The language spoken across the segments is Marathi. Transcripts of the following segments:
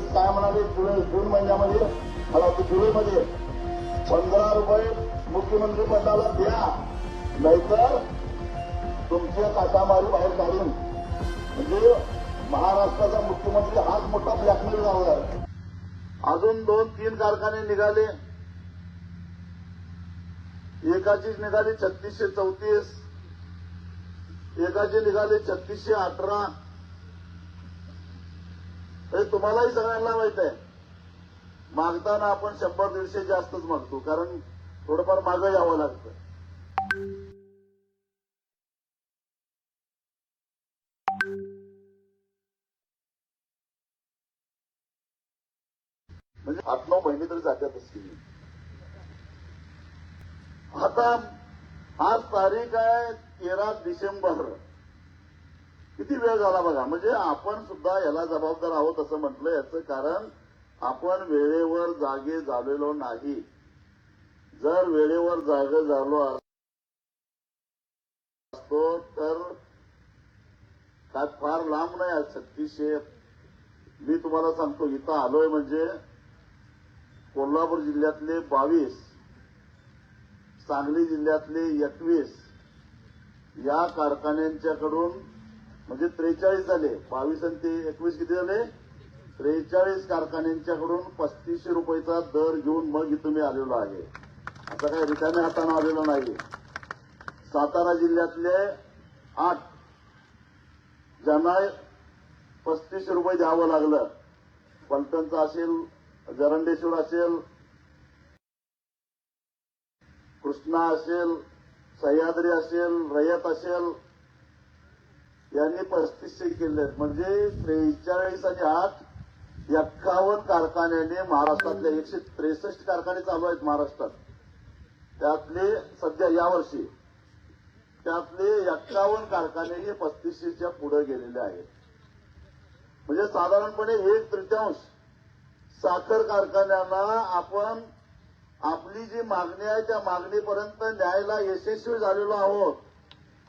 काय म्हणाले जुलै जून महिन्यामध्ये मला जुलैमध्ये पंधरा रुपये मुख्यमंत्री पदाला द्या नाहीतर तुमच्या काटामारी बाहेर काढून म्हणजे महाराष्ट्राचा मुख्यमंत्री हाच मोठा ब्लॅकमेल झाला आहे अजून दोन तीन कारखाने निघाले. एकाची निघाली छत्तीसशे चौतीस एकाची निघाले छत्तीसशे अठरा. हे तुम्हालाही सगळ्यांना माहीत आहे. मागताना आपण शंभर दीडशे जास्तच मागतो कारण थोडंफार मागं यावं लागतं. म्हणजे आठ नऊ महिने तरी जात्यातच असतील. आता आज तारीख आहे तेरा डिसेंबर. झाला बघा. म्हणजे आपण सुद्धा याला जबाबदार आहोत असं म्हटलं याचं कारण आपण वेळेवर जागे झालेलो नाही. जर वेळेवर जागे झालो असतो तर काय फार लांब नाही आज छत्तीसशे. मी तुम्हाला सांगतो इथं आलोय म्हणजे कोल्हापूर जिल्ह्यातले बावीस सांगली जिल्ह्यातले एकवीस या कारखान्यांच्याकडून म्हणजे त्रेचाळीस झाले. बावीस आणि ते एकवीस किती झाले? त्रेचाळीस कारखान्यांच्याकडून पस्तीसशे रुपयाचा दर घेऊन मग इथं मी आलेलो आहे. आता काही रिकाम्या हाताने आलेलो नाही. सातारा जिल्ह्यातले आठ. ज्यांना पस्तीसशे रुपये द्यावं लागलं. पलटणचं असेल जरंडेश्वर असेल कृष्णा असेल सह्याद्री असेल रयत असेल यांनी पस्तीसशे केले म्हणजे त्रेचाळीस आणि आठ एक्कावन्न कारखान्याने महाराष्ट्रातले एकशे त्रेसष्ट कारखाने चालू आहेत महाराष्ट्रात. त्यातले सध्या यावर्षी त्यातले एक्कावन्न कारखाने हे पस्तीसशेच्या पुढे गेलेले आहेत. म्हणजे साधारणपणे एक तृतीयांश साखर कारखान्यांना आपण आपली जी मागणी आहे त्या मागणीपर्यंत न्यायला यशस्वी झालेलो आहोत.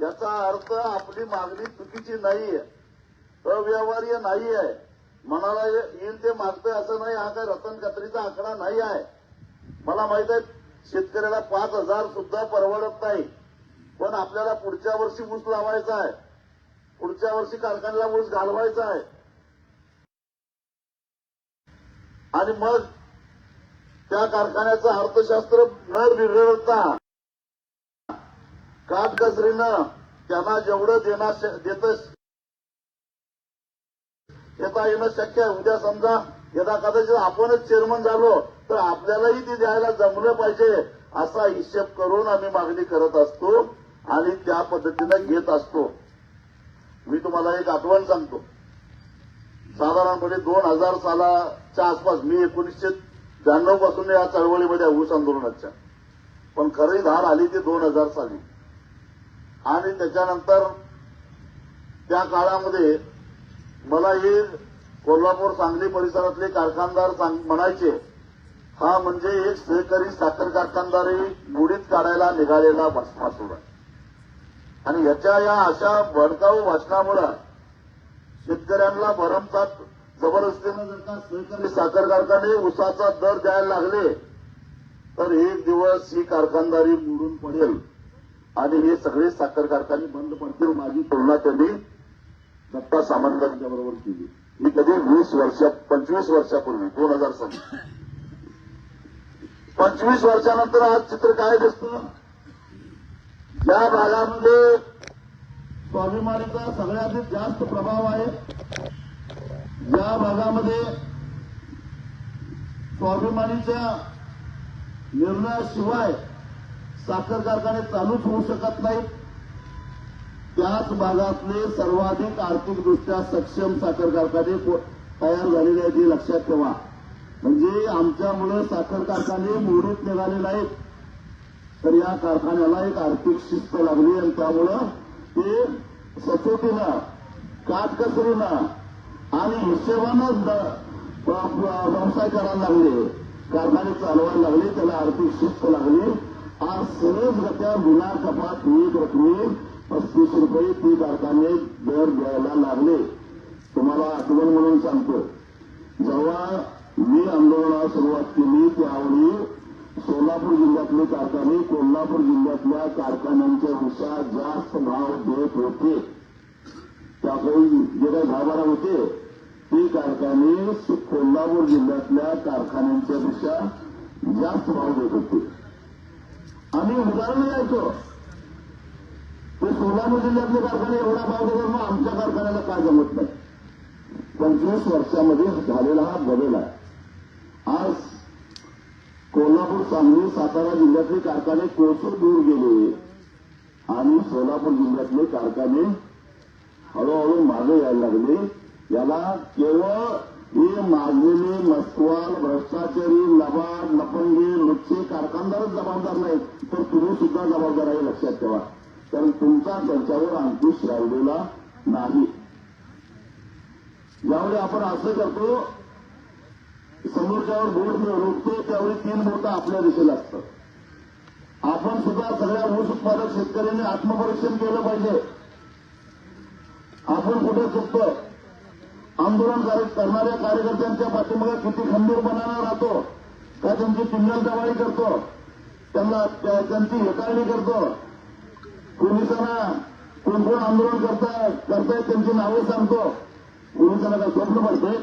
याचा अर्थ आपली मागणी चुकीची नाहीये अव्यवहार्य नाही आहे मनाला येईल ते मागतोय असं नाही हा काय रतन कत्रीचा आकडा नाही आहे. मला माहीत आहे शेतकऱ्याला पाच हजार सुद्धा परवडत नाही. पण आपल्याला पुढच्या वर्षी ऊस लावायचा आहे. पुढच्या वर्षी कारखान्याला ऊस घालवायचा आहे. आणि मग त्या कारखान्याचं अर्थशास्त्र न बिघडता काटकसरीनं त्यांना जेवढं देणार देत येता येणं शक्य आहे. उद्या समजा यदा कदाचित आपणच चेअरमन झालो तर आपल्यालाही ते द्यायला जमलं पाहिजे असा हिशेब करून आम्ही मागणी करत असतो आणि त्या पद्धतीनं घेत असतो. मी तुम्हाला एक आठवण सांगतो. साधारणपणे दोन हजार सालाच्या आसपास मी एकोणीसशे ब्याण्णवपासून या चळवळीमध्ये ऊस आंदोलनाच्या पण खरी धार आली ती दोन हजार साली. आणि त्याच्यानंतर त्या काळामध्ये मला हे कोल्हापूर सांगली परिसरातले कारखानदार म्हणायचे हा म्हणजे एक सहकारी साखर कारखानदारी बुडीत काढायला निघालेला भाषण आहे. आणि याच्या या अशा भडकाऊ भाषणामुळे शेतकऱ्यांना भरमसाठ जबरदस्तीनं जर का सहकारी साखर कारखाने उसाचा दर द्यायला लागले तर एक दिवस ही कारखानदारी बुडून पडेल. आणि हे सगळे साखर कारखाने बंद पडतील माझी तुलना त्यांनी दत्ता सामंतांच्या बरोबर केली. मी कधी वीस वर्षा पंचवीस वर्षापूर्वी दोन हजार साली पंचवीस वर्षानंतर आज चित्र काय दिसतं? ज्या भागामध्ये स्वाभिमानीचा सगळ्यात जास्त प्रभाव आहे. या भागामध्ये स्वाभिमानीच्या निर्णयाशिवाय साखर कारखाने चालूच होऊ शकत नाहीत. त्याच भागातले सर्वाधिक आर्थिकदृष्ट्या सक्षम साखर कारखाने तयार झालेले आहेत हे लक्षात ठेवा. म्हणजे आमच्यामुळे साखर कारखाने मोडीत निघाले नाहीत. तर या कारखान्याला एक आर्थिक शिस्त लागली आणि त्यामुळं ते सचोटीनं काटकसरीनं आणि हिशेबानंच व्यवसाय करायला लागले. कारखाने चालवायला लागले त्याला आर्थिक शिस्त लागली. आज सहजगत्या विना कपात एक रकमी पस्तीस रुपये ती कारखाने दर द्यायला लागले. तुम्हाला आठवण म्हणून सांगतो. जेव्हा मी आंदोलनाला सुरुवात केली त्यावेळी सोलापूर जिल्ह्यातले कारखाने कोल्हापूर जिल्ह्यातल्या कारखान्यांच्या जास्त भाव देत होते. त्यापैकी जे काही भावबारा होते ते कारखाने कोल्हापूर जिल्ह्यातल्या कारखान्यांच्या पेक्षा जास्त भाव देत होते. आम्ही उदाहरण द्यायचो. ते सोलापूर जिल्ह्यातले कारखाने एवढा भाव देतात मग आमच्या कारखान्याला काय जमत नाही. पंचवीस वर्षामध्ये झालेला हा बदल आहे. आज कोल्हापूर सांगली सातारा जिल्ह्यातले कारखाने कोसून दूर गेले. आणि सोलापूर जिल्ह्यातले कारखाने हळूहळू मागे यायला लागले. याला केवळ हे मागलेले मस्वाल भ्रष्टाचारी लबाड लपंगे लुच्चे कारखानदारच जबाबदार नाहीत. तर तुम्ही सुद्धा जबाबदार आहे लक्षात ठेवा. कारण तुमचा त्यांच्यावर अंकुश राहिलेला नाही. ज्यावेळी आपण असं करतो समोरच्यावर बोट रोखतो त्यावेळी तीन बोट आपल्या दिशेला असतात. आपण सुद्धा सगळ्या ऊस उत्पादक शेतकऱ्यांनी आत्मपरीक्षण केलं पाहिजे. आपण कुठे चुकतो आंदोलन करणाऱ्या कार्यकर्त्यांच्या पाठीमागे किती खंबीरपणानं राहतो का त्यांची टिंगल करतो त्यांना त्या- त्यांची हेताळणी करतो. पोलिसांना कोण कोण आंदोलन करताय करतायत त्यांची नावं सांगतो. पोलिसांना काय स्वप्न पडते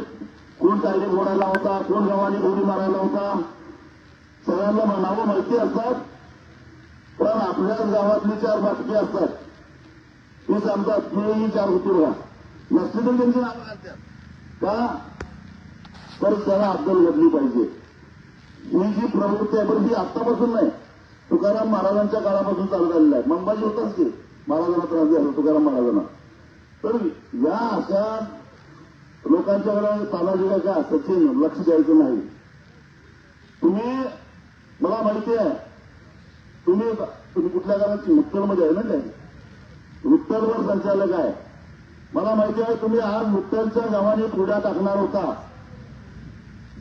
कोण कायदे फोडायला होता? कोण गव्हाणी गोळी मारायला होता? सगळ्यांना नावं माहिती असतात पण आपल्याच गावातली चार बाटकी असतात. ते सांगतात मी चार होती बघा. नसली तर त्यांची नावं घालतात का? तर त्याला अद्दल घडली पाहिजे. ही जी प्रवृत्ती आहे पण ती आत्तापासून नाही. तुकाराम महाराजांच्या काळापासून चालू झालेला आहे. मंबाजी होताच की महाराजांना त्रास झाला तुकाराम महाराजांना. तर या अशा लोकांच्याकडे तानाजीला का सचिन लक्ष द्यायचं नाही. तुम्ही मला माहिती आहे तुम्ही तुम्ही कुठल्या गावाची उत्तरमध्ये आहे ना काय उत्तरवर संचालक आहे. मला माहिती आहे तुम्ही आज उत्तरच्या गावाने पुढ्या टाकणार होता.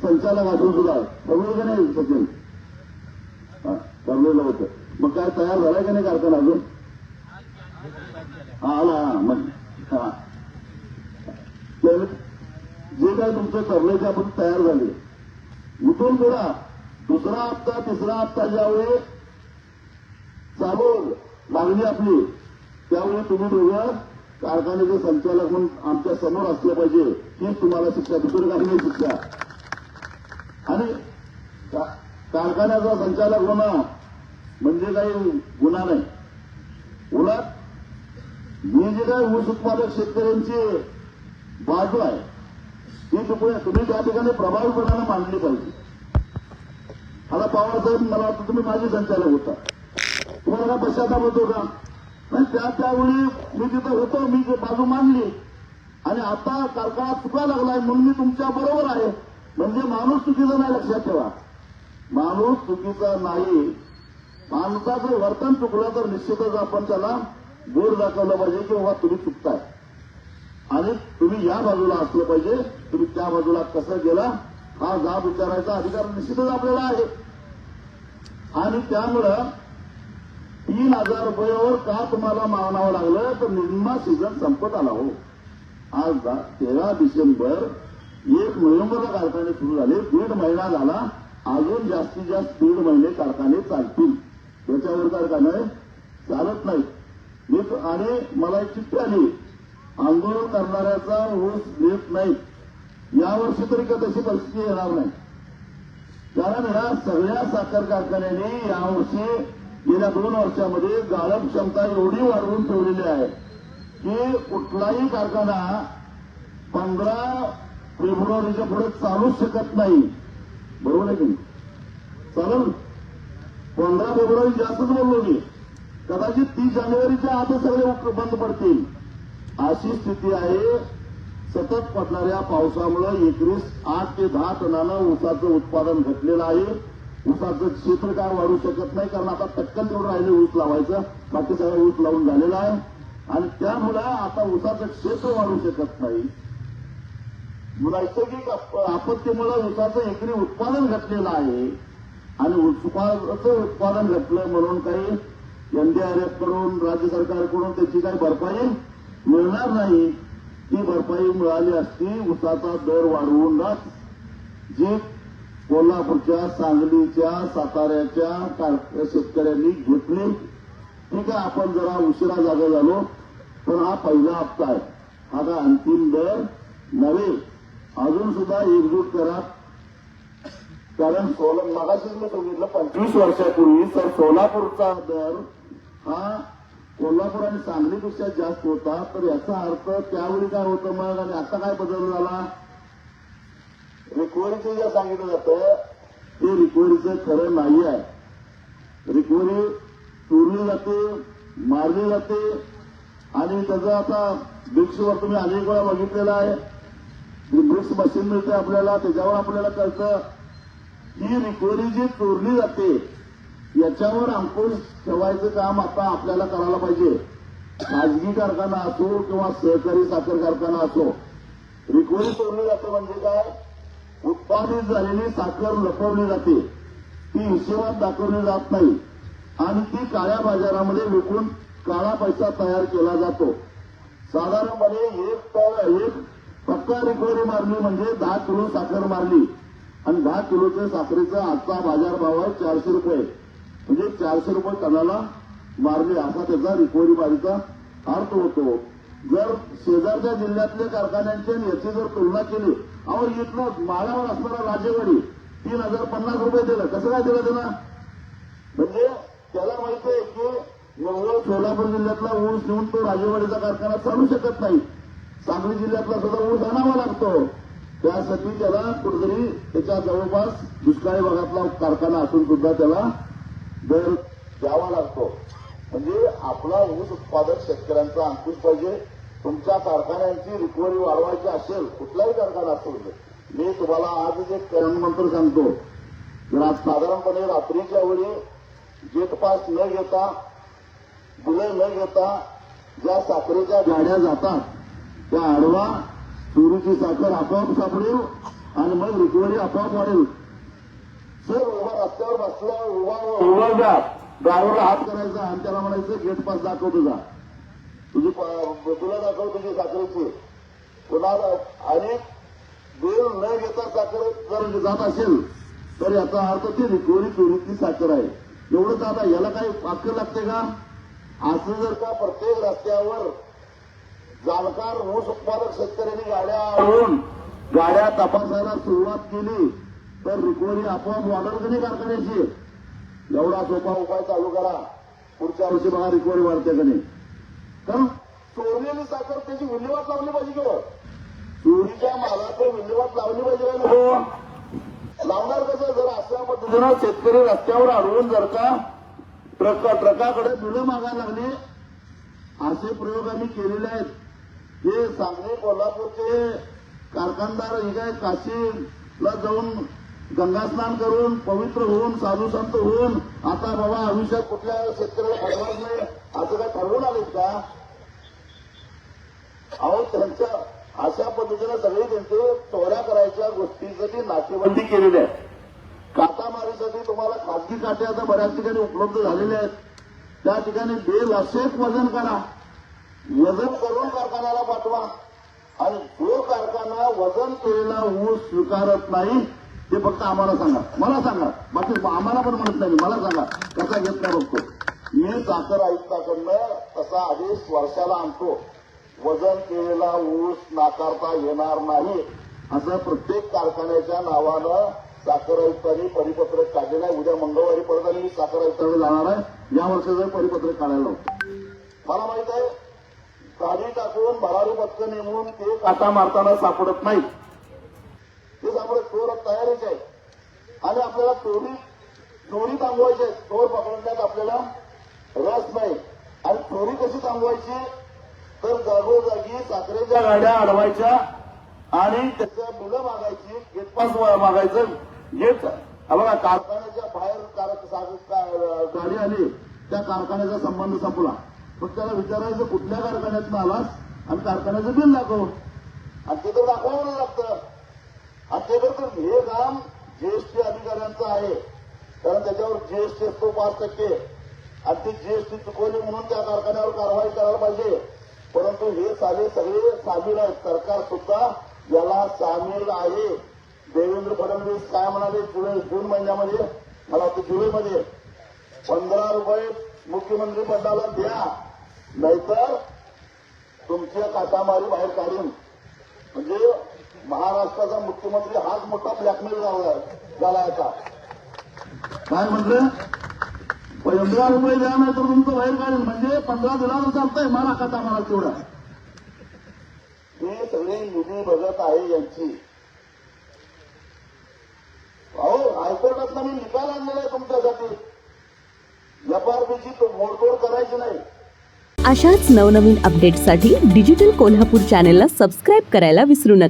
संचालक असून सुद्धा ठरवलं का नाही सचिन? ठरलेलं होतं. मग काय तयार झालाय का नाही कारखाना अजून? हा आला हा मग हा. तर जे काय तुमचं ठरलंय ते आपण तयार झाले. उठून पुढा दुसरा हप्ता तिसरा हप्ता ज्यावेळी चालू लागली आपली त्यावेळी तुम्ही दोघं कारखान्याचे संचालक म्हणून आमच्यासमोर असलं पाहिजे ही तुम्हाला शिक्षा दुसरं काही नाही शिक्षा. आणि कारखान्याचा संचालक होणं म्हणजे काही गुन्हा नाही. उलट मी जे काही ऊस उत्पादक शेतकऱ्यांची बाजू आहे ती तुम्ही तुम्ही त्या ठिकाणी प्रभावीपणानं मांडली पाहिजे. आता पवार साहेब मला वाटतं तुम्ही माझे संचालक होता. तुम्हाला काय पश्चाताप होतो का? नाही त्या त्यावेळी मी तिथं होतो मी ती बाजू मांडली. आणि आता कारखाना चुका लागलाय म्हणून मी तुमच्या बरोबर आहे. म्हणजे माणूस चुकीचा नाही लक्षात ठेवा. माणूस चुकीचा नाही. माणसाचं वर्तन चुकलं तर निश्चितच आपण त्याला गोड दाखवलं पाहिजे की बाबा तुम्ही चुकताय. आणि तुम्ही या बाजूला असलं पाहिजे. तुम्ही त्या बाजूला कसं गेला हा जाब विचारायचा अधिकार निश्चितच आपल्याला आहे. आणि त्यामुळं तीन हजार रुपयावर का तुम्हाला मानावं लागलं? तर निम्मा सीझन संपत आला हो. आज तेरा डिसेंबर एक नोव्हेंबरला कारखाने सुरू झाले. दीड महिना झाला. अजून जास्तीत जास्त दीड महिने कारखाने चालतील. त्याच्यावर कारखाने चालत नाही मी आणि मला एक चिठ्ठी आली. आंदोलन करणाऱ्याचा ऊस देत नाही यावर्षी तरी का तशी परिस्थिती येणार नाही? कारण ह्या सगळ्या साखर कारखान्यांनी यावर्षी गेल्या दोन वर्षामध्ये गाळप क्षमता एवढी वाढवून ठेवलेली आहे की कुठलाही कारखाना पंधरा फेब्रुवारीच्या पुढे चालूच शकत नाही. बरोबर आहे की चालेल? पंधरा फेब्रुवारी जास्तच बोललो मी. कदाचित तीस जानेवारीच्या आतच सगळे बंद पडतील. अशी स्थिती आहे. सतत पडणाऱ्या पावसामुळे एकवीस आठ ते दहा टनानं ऊसाचं उत्पादन घटलेलं आहे. ऊसाचं क्षेत्र काय वाढू शकत नाही कारण आता टक्कल तेवढं राहिले ऊस लावायचं. बाकी सगळं ऊस लावून झालेला आहे. आणि त्यामुळे आता ऊसाचं क्षेत्र वाढू शकत नाही. नैसर्गिक आपत्तीमुळे ऊसाचं एकरी उत्पादन घटलेलं आहे. आणि ऊसाचं उत्पादन घटलं म्हणून काही एनडीआरएफकडून राज्य सरकारकडून त्याची काही भरपाई मिळणार नाही. ती भरपाई मिळाली असती ऊसाचा दर वाढवूनच जे कोल्हापूरच्या सांगलीच्या साताऱ्याच्या शेतकऱ्यांनी घेतली. ठीक आहे आपण जरा उशिरा जागा झालो पण हा पहिला हप्ता आहे. हा काय अंतिम दर नव्हे. अजून सुद्धा एकजूट करा. कारण सोला मगाशीच मी सांगितलं पंचवीस वर्षापूर्वी सर सोलापूरचा दर हा कोल्हापूर आणि सांगलीपेक्षा जास्त होता. तर याचा अर्थ त्यावेळी काय होतं मग? आणि आता काय बदल झाला? रिकव्हरीचं जे सांगितलं जातं ते रिकव्हरीचं खरं नाही आहे रिकव्हरी चोरली जाते मारली जाते आणि त्याचं आता ब्रिक्सवर तुम्ही अनेक वेळा बघितलेलं आहे. ब्रिक्स मशीन मिळते आपल्याला त्याच्यावर आपल्याला कळतं ही रिकव्हरी जी चोरली जाते याच्यावर अंकुश ठेवायचं काम आता आपल्याला करायला पाहिजे. खाजगी कारखाना असो किंवा सहकारी साखर कारखाना असो रिकव्हरी चोरली जाते म्हणजे काय? उत्पादित झालेली साखर लपवली जाते. ती हिशेबात दाखवली जात नाही. आणि ती काळ्या बाजारामध्ये विकून काळा पैसा तयार केला जातो. साधारणपणे एक एक पक्का रिकव्हरी मारली म्हणजे दहा किलो साखर मारली. आणि दहा किलोच्या साखरेचा आजचा बाजारभाव आहे चारशे रुपये. म्हणजे चारशे रुपये टनाला मारली. असा त्याचा रिकव्हरी मारीचा अर्थ होतो. जर शेजारच्या जिल्ह्यातल्या कारखान्यांची आणि याची जर तुलना केली अहो इथलं माळावर असणारा राजेवाडी तीन हजार पन्नास रुपये दिलं. कसं काय दिलं त्यांना म्हणजे त्याला माहिती आहे की मंगळ सोलापूर जिल्ह्यातला ऊस नेऊन तो राजेवाडीचा कारखाना चालू शकत नाही. सांगली जिल्ह्यातला सुद्धा ऊस आणावा लागतो. त्यासाठी त्याला कुठेतरी त्याच्या जवळपास दुष्काळी भागातला कारखाना असून सुद्धा त्याला दर द्यावा लागतो. म्हणजे आपला ऊस उत्पादक शेतकऱ्यांचा अंकुश पाहिजे. तुमच्या कारखान्यांची रिकव्हरी वाढवायची असेल कुठलाही कारखाना असेल मी तुम्हाला आज एक मंत्र सांगतो. जर आज साधारणपणे रात्रीच्या वेळी जेट पास न घेता बिलं न घेता ज्या साखरेच्या गाड्या जातात त्या आडवा चोरीची साखर आपोआप सापडेल आणि मग रिकव्हरी आपोआप वाढेल. सर उभा रस्त्यावर बसला उभा उभा जा. ड्रायव्हरला हात करायचा आणि त्याला म्हणायचं गेट पास दाखव तुझा. तुझी तुला दाखव तुझी साखरेची. कुणाला आणि बेल न घेता साखर जर जात असेल तर याचा अर्थ ती रिकव्हरी चोरीची साखर आहे. एवढंच आता याला काही वाक्य लागते का? असं जर का प्रत्येक रस्त्यावर जाणकार ऊस उत्पादक शेतकऱ्यांनी गाड्या आणून गाड्या तपासायला सुरुवात केली तर रिकव्हरी आपोआप वाढल की नाही कारखान्याची? एवढा सोपा उपाय चालू करा. पुढच्या वर्षी बघा रिकव्हरी वाढते का नाही. कारण चोरलेली साखर त्याची विल्हेवाट लावली पाहिजे किंवा चोरीच्या मालाचं विल्हेवाट लावली पाहिजे का नको? लावणार कसं? जर अशा पद्धतीनं शेतकरी रस्त्यावर अडवून जर का ट्रक ट्रकाकडे बिलं मागायला लागली असे प्रयोग आम्ही केलेले आहेत. हे सांगली कोल्हापूरचे कारखानदार हे काय काशीला जाऊन गंगास्नान करून पवित्र होऊन साधू संत होऊन आता बाबा आयुष्यात कुठल्या शेतकऱ्याला फसवाच नाही असं काय ठरवून आलेत का? अहो त्यांच्या अशा पद्धतीने सगळे त्यांचे चोऱ्या करायच्या गोष्टीसाठी नाकेबंदी केलेली आहे काटामारीसाठी तुम्हाला खासगी काटे आता बऱ्याच ठिकाणी उपलब्ध झालेले आहेत. त्या ठिकाणी बेलाशेक वजन करा वजन करून कारखान्याला पाठवा. आणि जो कारखाना वजन केलेला ऊस स्वीकारत नाही ते फक्त आम्हाला सांगा. मला सांगा. बाकी आम्हाला पण म्हणत नाही. मला सांगा. कसा घेत नाही बघतो मी साखर आयुक्ताकडनं तसा आदेश वर्षाला आणतो. वजन केलेला ऊस नाकारता येणार नाही. असं प्रत्येक कारखान्याच्या नावानं साखर आयुक्तांनी परिपत्रक काढलेलं आहे. उद्या मंगळवारी परत आणि मी साखर आयुक्ताकडे जाणार आहे. या वर्षाचं परिपत्रक काढायला मला माहीत आहे गाडी टाकून भरारी पथकं नेमून ते काटा मारताना सापडत नाही ते सापडत चोर तयारीच आहे आणि आपल्याला चोरी चोरी थांबवायची. आहे चोर पकडण्यात आपल्याला रस नाही. आणि चोरी कशी थांबवायची? तर जागोजागी साखरेच्या गाड्या अडवायच्या आणि त्याचं मुलं मागायची. गेटपास मागायचं. गेट बघा कारखान्याच्या बाहेर गाडी आली. त्या कारखान्याचा संबंध संपला. मग त्याला विचारायचं कुठल्या कारखान्यातून आलास? आणि कारखान्याचं बिल दाखव. आणि ते तर दाखवावं लागतं. आणि ते तर हे काम जीएसटी अधिकाऱ्यांचं आहे. कारण त्याच्यावर जीएसटी असतो पाच टक्के. आणि ती जीएसटी चुकवली म्हणून त्या कारखान्यावर कारवाई करायला पाहिजे. परंतु हे साले सगळे सामील आहेत. सरकार सुद्धा याला सामील आहे. देवेंद्र फडणवीस काय म्हणाले जुलै जून महिन्यामध्ये? मला वाटतं जुलैमध्ये. पंधरा रुपये मुख्यमंत्री पदाला द्या. नाहीतर तुमच्या काटामारी बाहेर काढून. म्हणजे महाराष्ट्राचा मुख्यमंत्री हाच मोठा ब्लॅकमेल झाला झाला आता काय म्हटलं? पंधरा रुपये द्या नाही तर तुमचं बाहेर काढेल. म्हणजे पंधरा दिला चालतंय मला काटामारा तेवढा. हे सगळे निधी बघत आहे यांची. अहो हायकोर्टात मी निकाल आणलेला आहे तुमच्यासाठी. एफआरपीची मोडतोड करायची नाही. अशाच नवनवीन अपडेट्ससाठी डिजिटल कोल्हापूर चॅनेलला सबस्क्राईब करायला विसरू नका.